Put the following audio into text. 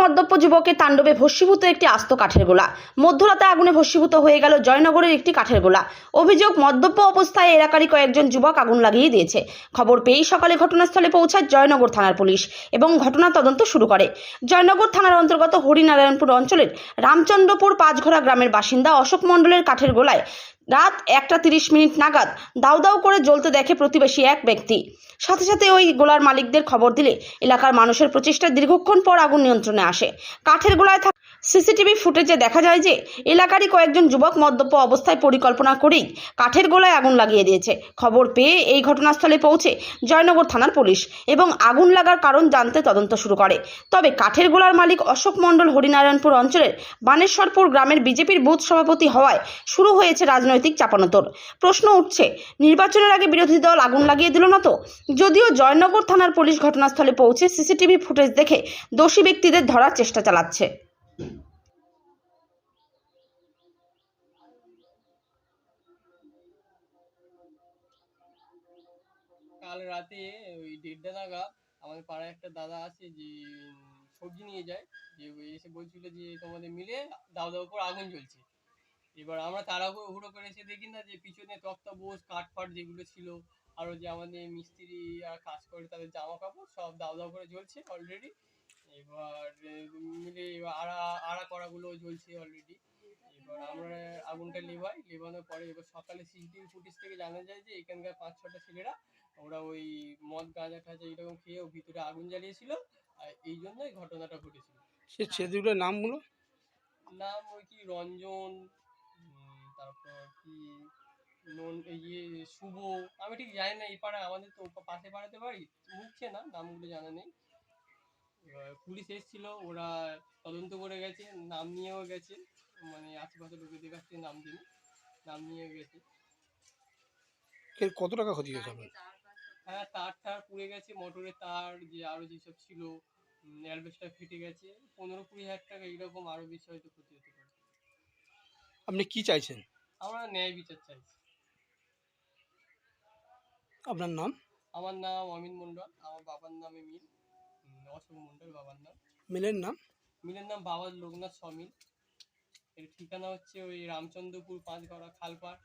মদ্যপ যুবকের তাণ্ডবে ভস্মীভূত একটি আস্ত কাঠের গোলা। মধ্যরাতে আগুনে ভস্মীভূত হয়ে গেল জয়নগরের একটি কাঠের গোলা। অভিযোগ, মদ্যপ অবস্থায় এলাকারই কয়েকজন যুবক আগুন লাগিয়ে দিয়েছে। খবর পেয়েই সকালে ঘটনাস্থলে পৌঁছায় জয়নগর থানার পুলিশ এবং ঘটনা তদন্ত শুরু করে। জয়নগর থানার অন্তর্গত হরিনারায়ণপুর অঞ্চলের রামচন্দ্রপুর পাঁচঘোড়া গ্রামের বাসিন্দা অশোক মণ্ডলের কাঠের গোলায় রাত একটা তিরিশ মিনিট নাগাদ দাউ দাউ করে জ্বলতে দেখে প্রতিবেশী এক ব্যক্তি। সাথে সাথে ওই গোলার মালিকদের খবর দিলে এলাকার মানুষের প্রচেষ্টায় দীর্ঘক্ষণ পর আগুন নিয়ন্ত্রণে আসে। কাঠের গোলায় সিসিটিভি ফুটেজে দেখা যায় যে এলাকারই কয়েকজন যুবক মদ্যপ অবস্থায় পরিকল্পনা করেই কাঠের গোলায় আগুন লাগিয়ে দিয়েছে। খবর পেয়ে এই ঘটনাস্থলে পৌঁছে জয়নগর থানার পুলিশ এবং আগুন লাগার কারণ জানতে তদন্ত শুরু করে। তবে কাঠের গোলার মালিক অশোক মণ্ডল হরিনারায়ণপুর অঞ্চলের বানেশ্বরপুর গ্রামের বিজেপির বুথ সভাপতি হওয়ায় শুরু হয়েছে রাজনৈতিক চাপানোতর। প্রশ্ন উঠছে, নির্বাচনের আগে বিরোধী দল আগুন লাগিয়ে দিল না তো? যদিও জয়নগর থানার পুলিশ ঘটনাস্থলে পৌঁছে সিসিটিভি ফুটেজ দেখে দোষী ব্যক্তিদের ধরার চেষ্টা চালাচ্ছে। কাল রাতে ওই দেড়টা নাগাদ আমাদের পাড়ায় একটা দাদা আছে যে সবজি নিয়ে যায়। যে এসে বলছিল যে, তোমাদের মিলে দাও দাও করে আগুন জ্বলছে। এবার আমরা তাড়াহুড়ো করে এসে দেখি না যে, পিছনে তক্তা বোস কাঠ ফাট যেগুলো ছিল, আরও যে আমাদের মিস্ত্রি আর কাজ করে তাদের জামা কাপড় সব দাও দাও করে জ্বলছে অলরেডি এবার মিলে আড়া আড়া করাগুলো জ্বলছে অলরেডি এবার আমরা আগুনটা নেভাই নেভানোর পরে এবার সকালে সিসিটিভি ফুটেজ থেকে জানা যায় যে এখানকার পাঁচ ছটা ছেলেরা ওরা ওই মদ গাঁজা টাজা এরকম খেয়ে ভিতরে আগুন জ্বালিয়েছিল আর এই জন্যই ঘটনাটা ঘটেছিল। সে ছেলেগুলোর নামগুলো নাম ওই কি রঞ্জন তারপর কি নন ইয়ে শুভ আমি ঠিক জানি না এই পাড়া আমাদের তো পাশে পাড়াতে পারি মুখছে না নামগুলো জানা নেই। পুলিশ এসেছিল ওরা তদন্ত করে গেছে নাম নিয়েও গেছে মানে আশেপাশে লোকেদের কাছ থেকে নাম জেনে নাম নিয়ে গেছে। এর কত টাকা ক্ষতি হয়েছে হ্যাঁ তার টার পুড়ে গেছে মোটরের তার যে আরও যেসব ছিল অ্যালবেস্টার ফেটে গেছে পনেরো কুড়ি হাজার টাকা এরকম আরও বেশি হয়তো ক্ষতি হতে পারে। আপনি কি চাইছেন? আমরা ন্যায় বিচার চাইছি। আপনার নাম? আমার নাম অমিন মন্ডল আমার বাবার নামে মিল। অশোক মন্ডল বাবার নাম। মিলের নাম? মিলের নাম বাবার লোকনাথ সমিল এর ঠিকানা হচ্ছে ওই রামচন্দ্রপুর পাঁচগড়া খালপাড়।